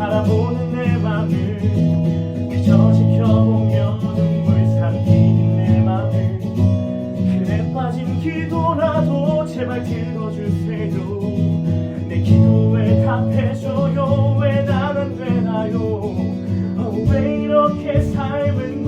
바라보는 내 맘을 그저 지켜보며 눈물 삼키는 내 맘을 그래 빠진 기도라도 제발 들어주세요. 내 기도에 답해줘요. 왜 나는 되나요? 어, 왜 이렇게 삶은